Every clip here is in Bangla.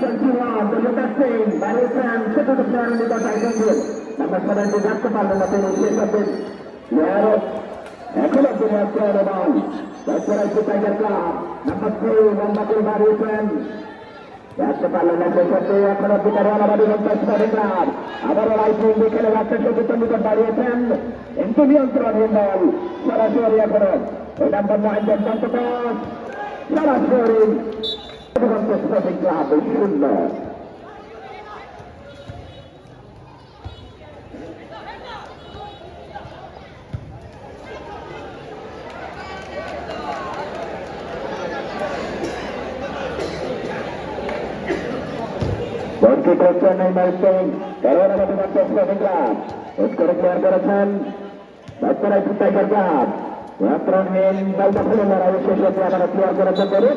21, the protecting Barry Sam, second of player in the Titan Group. Number 70, যাচ্ছে পারলেন না তিনি শেষ প্লেয়ার এখন অব্দি প্লেয়ার এবং তারপরে টাইগার ক্লাব নাম্বার থ্রি বাড়ি উঠেন যাচ্ছে পারলেন না শেষ অব্দি এখন অব্দি তার আলাবাদী স্পোর্টিং আবারও রাইট উইং খেলে যাচ্ছে নিকট দাঁড়িয়েছেন কিন্তু নিয়ন্ত্রণহীন সরাসরি। স্পোর্টিং ক্লাব শূন্য বলটি করছেন এই ম্যাচে তেরো নম্বর স্পোর্টিং ক্লাব স্কোরে ক্লিয়ার করেছেন বাচ্চারাই টাইগার ক্লাব নিয়ন্ত্রণহীন বল দখলে লড়াই শেষ হতে আমরা ক্লিয়ার করেছেন বেরিয়ে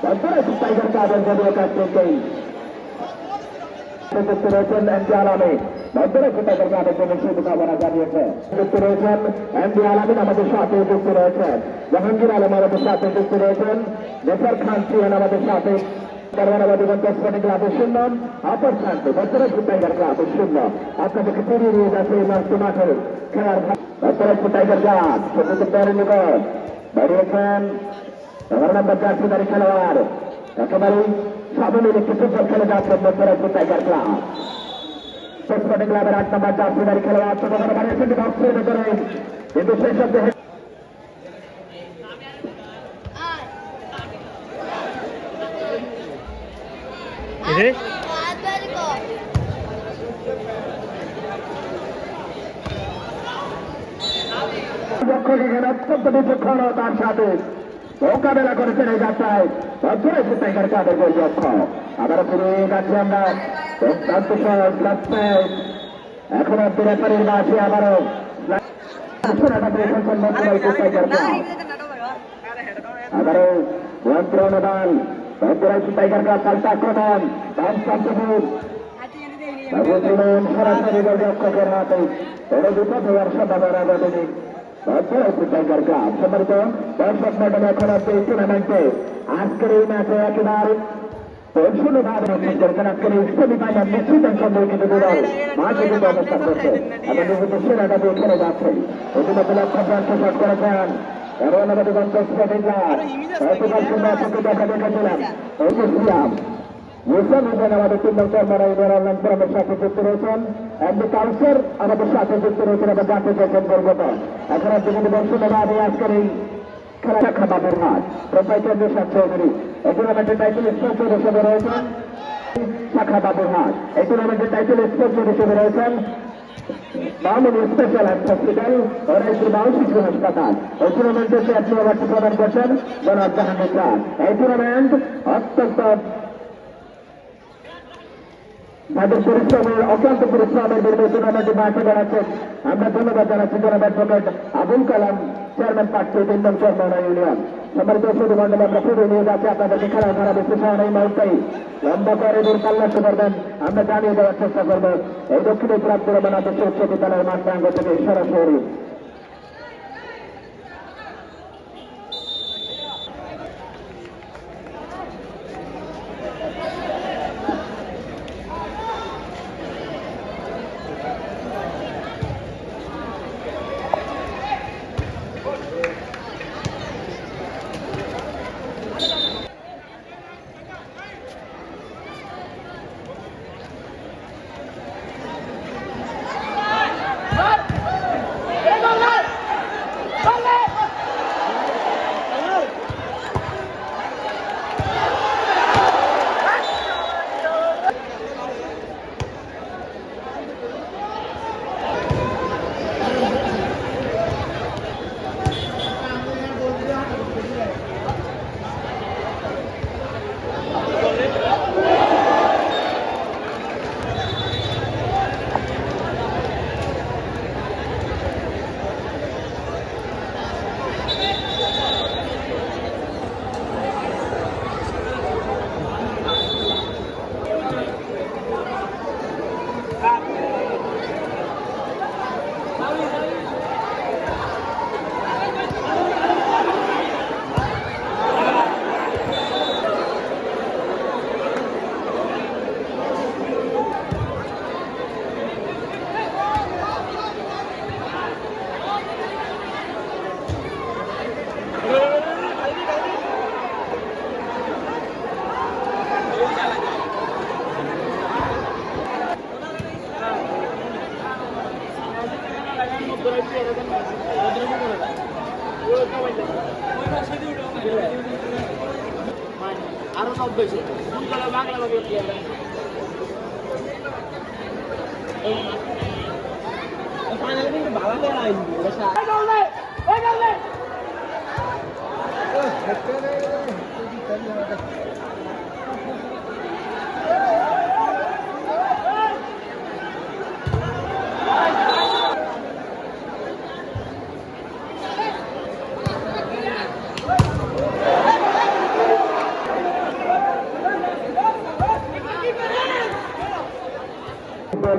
সরাসরি বাউল ট্যাকিং এর কারণে তাদের বলেছেন এখানে একজন ব্যাপারে বাসে ক্ষেত্রে প্রথম অনুষ্ঠানের সদস্য আজকের এই ম্যাচে তারপরে টাইগার কাদের যদিও কাছ থেকেই যুক্ত রয়েছেন এমপি আলামী ভদ্রে টাইগার কাদের জন্য শুভকামনা জানিয়েছে যুক্ত রয়েছেন এমপি আলামিন আমাদের সাথে যুক্ত রয়েছেন জাহাঙ্গীর আলম আমাদের সাথে যুক্ত রয়েছেন নেসার খান সিয়ান আমাদের সাথে কারবারাবাদী স্পোর্টিং ক্লাবের শূন্য অপর প্রান্তে বছরের টাইগার ক্লাবের শূন্য আপনাদেরকে ফিরিয়ে নিয়ে যাচ্ছে এই মাঠ মাঠে খেলার বছরের টাইগার ক্লাব সত্যি প্লেয়ারের নিকট দাঁড়িয়েছেন এগারো নম্বর জার্সিদারি খেলোয়াড় একেবারেই সাবলীল একটি ফুটবল খেলে যাচ্ছেন বছরের টাইগার ক্লাব স্পোর্টিং ক্লাবের আট নম্বর খেলোয়াড় ছোট বক্সের ভেতরে কিন্তু সেই সব এখানে অত্যন্ত বিচক্ষণ তার সাথে। মোকাবেলা করেছেন এই যাত্রায়। বছরে সে টাইগার কাদের গোলরক্ষ আবার ফিরে যাচ্ছি আমরা। এখন অব্দি রেফারির মাঝে আবারও। আবারও সরাসরি গোলরক্ষকের হাতে। কোনো বিপদ হওয়ার সম্ভাবনা টাইগার ক্লাব সম্মানিত দর্শক মন্ডল এখন আছে এই টুর্নামেন্টে আজকের এই ম্যাচে একেবারে আমাদের তিন নম্বর সাথে যুক্ত রয়েছেন কাউন্সিলর আমাদের সাথে যুক্ত রয়েছেন এবং জানতে চাইছেন গর্বত এখন আপনি কিন্তু বর্ষণভাবে আজকের এই খেলা শাখা বাবুর হাট প্রোপাইটার নিশাদ চৌধুরী এই টুর্নামেন্টের টাইটেল স্পন্সর হিসেবে রয়েছেন শাখা বাবুর হাট এই টুর্নামেন্টের টাইটেল স্পন্সর হিসেবে রয়েছেন মামুনি স্পেশাল হসপিটাল ও রাইপুর বাউল শিশু হাসপাতাল এই টুর্নামেন্টে আপনি অবশ্য প্রদান করছেন জনাব জাহাঙ্গীর এই টুর্নামেন্ট অত্যন্ত তাদের পরিশ্রমের অক্লান্ত পরিশ্রমের বিরুদ্ধে টুর্নামেন্টে মাঠে বেড়াচ্ছেন আমরা ধন্যবাদ জানাচ্ছি জনাব advocate Abul Kalam, chairman party তিন নং চন্দ্রনা ইউনিয়ন। সম্মানিত শুধু মন্ডলে আমরা ফিরে নিয়ে যাচ্ছি আপনাদেরকে খেলা ধরা বেশি সহায় এই মুহূর্তেই। লম্বা করে দূর পাল্লাতে করবেন। আমরা জানিয়ে দেওয়ার চেষ্টা করব। এই দক্ষিণে প্রাপ্ত বিশ্ব উচ্চ বিদ্যালয়ের মাঠ থেকে সরাসরি।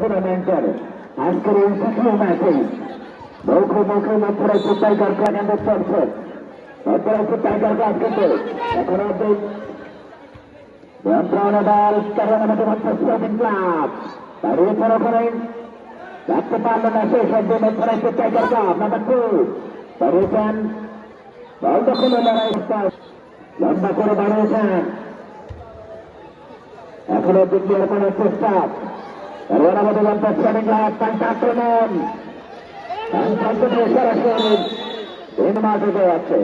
টুর্নামেন্টের আজকের এই ম্যাচে মুখে মুখে মধ্যরাজ্য টাইগার ক্লাব চলছে মধ্যরাজ্য টাইগার ক্লাব কিন্তু এখন অব্দি নিয়ন্ত্রণ বল কারণ আমাদের মধ্যে স্পোর্টিং ক্লাব দাঁড়িয়েছেন রাখতে পারল না শেষ অব্দি মধ্যরাজ্য টাইগার ক্লাব নাম্বার টু দাঁড়িয়েছেন বল দখলে লড়াই লম্বা করে দাঁড়িয়েছেন এখনও দ্বিতীয় করার চেষ্টা। এবার আমাদের ক্লাব পাল্টা আক্রমণ সরাসরি। তিন মাস হয়ে যাচ্ছে।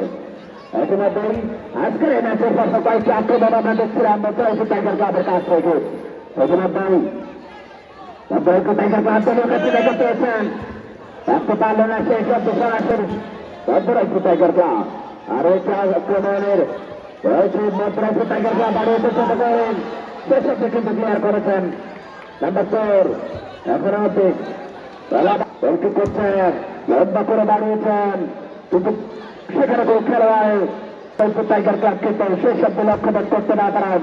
ইতিমধ্যেই আজকের এই ম্যাচের পর কয়েকটি আক্রমণ আমরা দেখছিলাম মধ্যরাজ্য টাইগার ক্লাবের কাছ থেকে। ইতিমধ্যেই মধ্যরাজ্য টাইগার ক্লাব দলীয় কাছে দেখে পেয়েছেন। রাখতে পারল না সেই সব সরাসরি মধ্যরাজ্য টাইগার ক্লাব আর এই আক্রমণের রয়েছে মধ্যরাজ্য টাইগার ক্লাব বাড়িয়ে চেষ্টা করেন। সেসবকে কিন্তু ক্লিয়ার করেছেন। নাম্বার ফোর এখন অব্দি করছেন লম্বা করে দাঁড়িয়েছেন কিন্তু সেখানে কোনো খেলোয়াড় টাইগার ক্লাব কিন্তু সেই শব্দ লক্ষ্যভেদ করতে না পারেন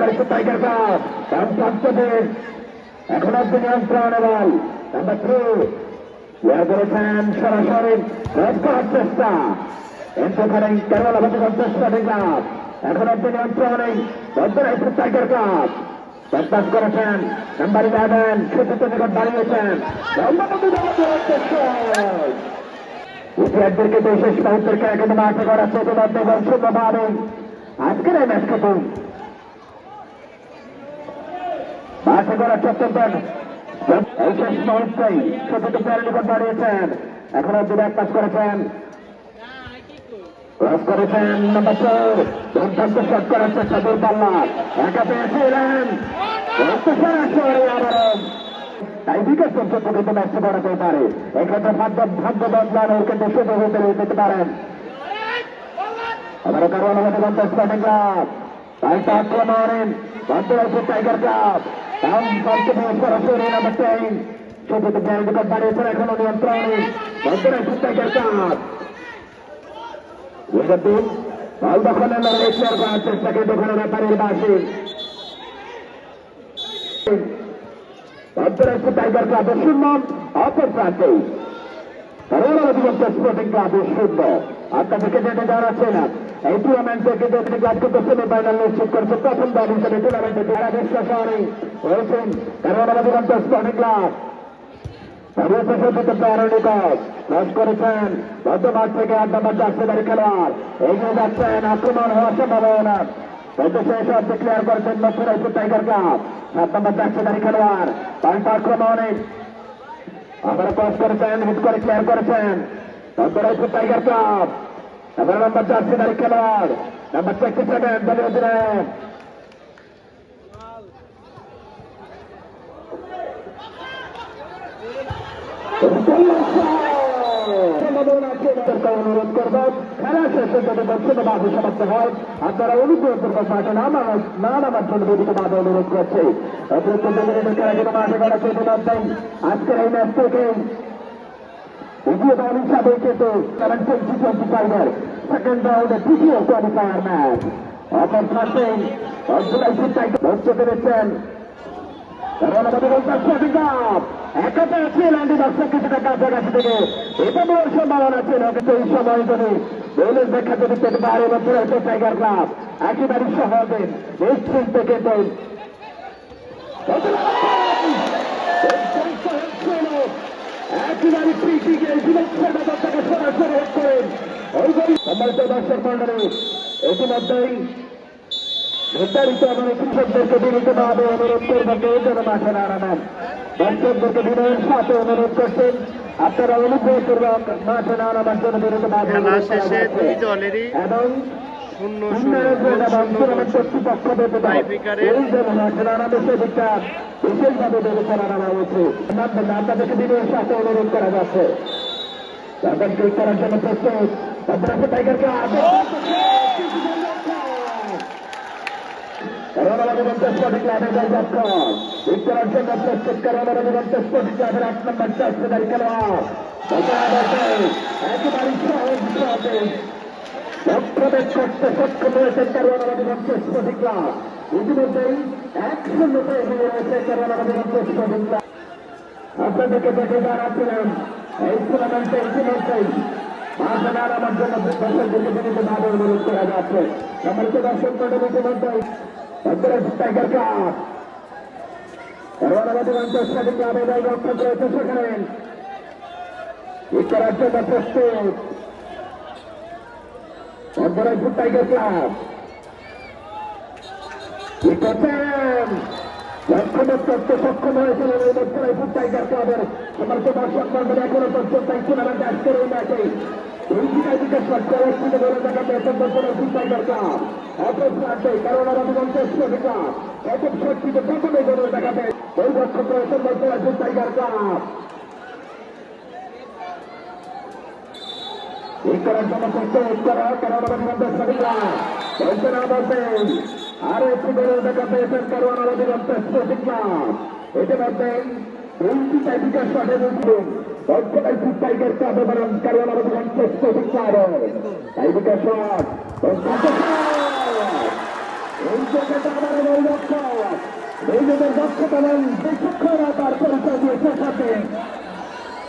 অন্তরাষ্ট্র টাইগার কাপ প্রান্তদের এখন অব্দি নিয়ন্ত্রণ বল নাম্বার থ্রি ইয়া করেছেন সরাসরি করার চেষ্টা। এখানে কেরল আমাদের অন্তরাষ্ট্র ক্লাব এখন অব্দি নিয়ন্ত্রণে অন্তরাষ্ট্র টাইগার কাপ প্রত্যাশ করেছেন নাম্বার ইলেভেন সুচিত নিকট দাঁড়িয়েছেন ইতিহাসদেরকে বিশেষ মুহূর্তেরকে এখন মাঠে করা চতুর্থ এবং শূন্যভাবে আজকের এই ম্যাচ খেতুন মাঠে করা দাঁড়িয়েছেন এখন অব্দি করেছেন। করেছেন নম্বর চার। দুর্দান্ত শট করার চেষ্টা দূরপাল্লা একা পেয়েছিলেন বিকেট পর্যন্ত কিন্তু ম্যাচটা করাতে পারে। এক্ষেত্রে ভাগ্য ভাগ্য বদলানোর পারেন আবারও কারণ আমাদের আক্রমণ বন্ধ টাইগার ক্লাব। রাম পঞ্চম সরাসরি নাম্বার টেন প্লেয়ার নিকট দাঁড়িয়েছেন এখনও নিয়ন্ত্রণে। বন্ধুরা টাইগার কাপ ইহাদিন বল দখলে লড়াই শেয়ার করার চেষ্টা কিন্তু ওখানে ব্যাপারের বাসী অন্তরাষ্ট্রীয় টাইগার ক্লাব শূন্য আপনাদেরকে যেটা জানাচ্ছে না। এই টুর্নামেন্টে কিন্তু তিনি ক্লাব কিন্তু সেমিফাইনাল নিশ্চিত করেছে, প্রথম দল হিসেবে টুর্নামেন্টে যারা করোনা জীবন্ত স্পোর্টিং ক্লাব সর্বপ্রসঙ্গিত প্লেয়ারের নিকট ক্রস করেছেন মধ্যমাঠ থেকে আট টাইগার ক্লাব এগারো নম্বর চারশোদারি খেলোয়াড়, নাম্বার টোয়েন্টি সেভেন দলীয় অধিনায়ক। অনুরোধ করব, খেলা শেষে যদি দর্শক বাধু সমাপ্ত না নামার জন্য অনুরোধ করছে। অতিরিক্ত মাঠে গড়াচ্ছে ইতিমধ্যেই আজকের এই ম্যাচ থেকে দল হিসাবে কিন্তু সেভেন টোয়েন্টি টোয়েন্টি ফাইভের সেকেন্ড রাউন্ডে তৃতীয় কোয়ালিফায়ার ম্যাচ অপর প্রান্তে অর্জুনাই সিদ্ধান্ত বলতে কাপ একাতে আছে ল্যান্ডি দর্শক কিছুটা কাছাকাছি থেকে। এটা বড় সম্ভাবনা ছিল কিন্তু এই সময় যদি দলের দেখা যদি পেতে পারে বছর হচ্ছে টাইগার ক্লাব একেবারে সহজে নিশ্চিন্ত কিন্তু একেবারে ফ্রিকিকে সুরক্ষার ব্যাপারটাকে সরাসরি হেড করেন সম্মানিত দর্শক মন্ডলী ইতিমধ্যেই নির্ধারিত কৃষকদেরকে বিনীতভাবে অনুরোধ করবেন এই জন্য মাঠে দাঁড়াবেন দর্শকদেরকে বিনয়ের সাথে অনুরোধ করছেন আপনারা অনুগ্রহ করবেন মাঠে জন্য বিনীতভাবে যাচ্ছে। দুই দলেরই এবং শূন্য বিশেষভাবে বিবেচনা নেওয়া আপনাদেরকে সাথে অনুরোধ করা যাচ্ছে। ক্লিক করার জন্য প্রস্তুত। টাইগারকে একেবারে সহজ লক্ষ্যভেদ করতে সক্ষম হয়েছে করোনা রবীন্দ্র স্পোর্টিং ক্লাব ইতিমধ্যেই এক শূন্যতে এগিয়ে রয়েছে করোনা রবীন্দ্র স্পোর্টিং ক্লাব আপনাদেরকে দেখে জানাচ্ছিলেন এই টুর্নামেন্টে ইতিমধ্যেই মার্চনার আমার জন্য দর্শকদেরকে বিনীত ভাবে অনুরোধ করা যাচ্ছে। সম্মানিত দর্শক মন্ডল, ইতিমধ্যেই অন্তরাষ্ট্রীয় টাইগার ক্লাব কি করছেন লক্ষ্যভেদ করতে সক্ষম হয়েছিলেন এই বছর টাইগার ক্লাবের সমস্ত দর্শক মন্ডল এখনও পর্যন্ত এই টুর্নামেন্টে আজকের এই ম্যাচে দেখা পেয়েছেন দুইটি টাইপিকার শটে উঠলেন দক্ষতায় ফুট টাইগার ক্লাব এবং কারণ আমাদের অন্তঃস্থ ক্লাব টাইপিকার শট এই জায়গাটা আমাদের ওই লক্ষ্য নিজেদের দক্ষতা এবং বিচক্ষণতা তার পরিচয় দিয়েছে সাথে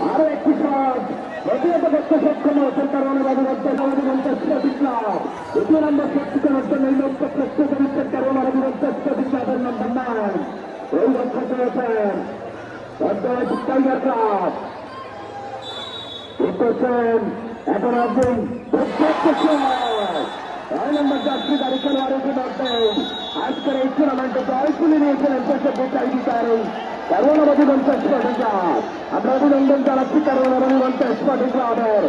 আরও একটি শট প্রতিহত করতে সক্ষম হয়েছেন কারণ দ্বিতীয় নম্বর করার জন্য এই লক্ষ্য প্রস্তুত হচ্ছেন কারণ নম্বর নাইন এই লক্ষ্য করেছেন এখন আপনি ছয় নম্বর যাত্রী গাড়ি আজকের এই টুর্নামেন্টে জয় তুলে নিয়েছিলেন বিচার কারণ আমাদের স্পটিং ক্লাব আমরা অভিনন্দন জানাচ্ছি কারণ আমাদের স্পটিং ক্লাবের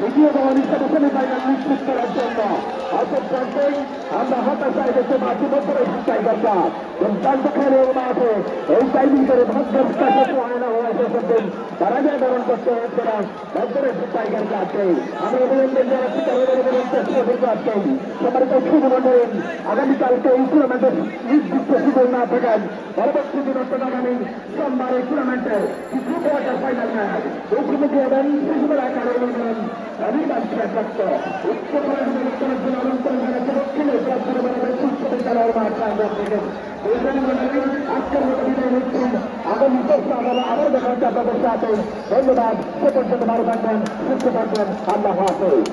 দ্বিতীয় দল হিসেবে সেমিফাইনাল নিশ্চিত করার জন্য। আমরা হতাশায় দেখতে পাচ্ছি বছরের টাইগার ক্লাব দুর্দান্ত খেলে মাঠে এই টাইমিং করে ভাগ্যের হয় না। এসেছেন তারা যে বরণ করতে হচ্ছে না বদ্ধরের টাইগারকে আছে আমরা অভিনন্দন জানাচ্ছি আছেন সবার শুভ মন্ডলেন আগামীকালকে এই টুর্নামেন্টের নির্দিষ্ট সুযোগ হচ্ছে আপনাদের সাথে ধন্যবাদ। সে পর্যন্ত ভালো থাকবেন সুস্থ থাকবেন। আল্লাহ হাফেজ।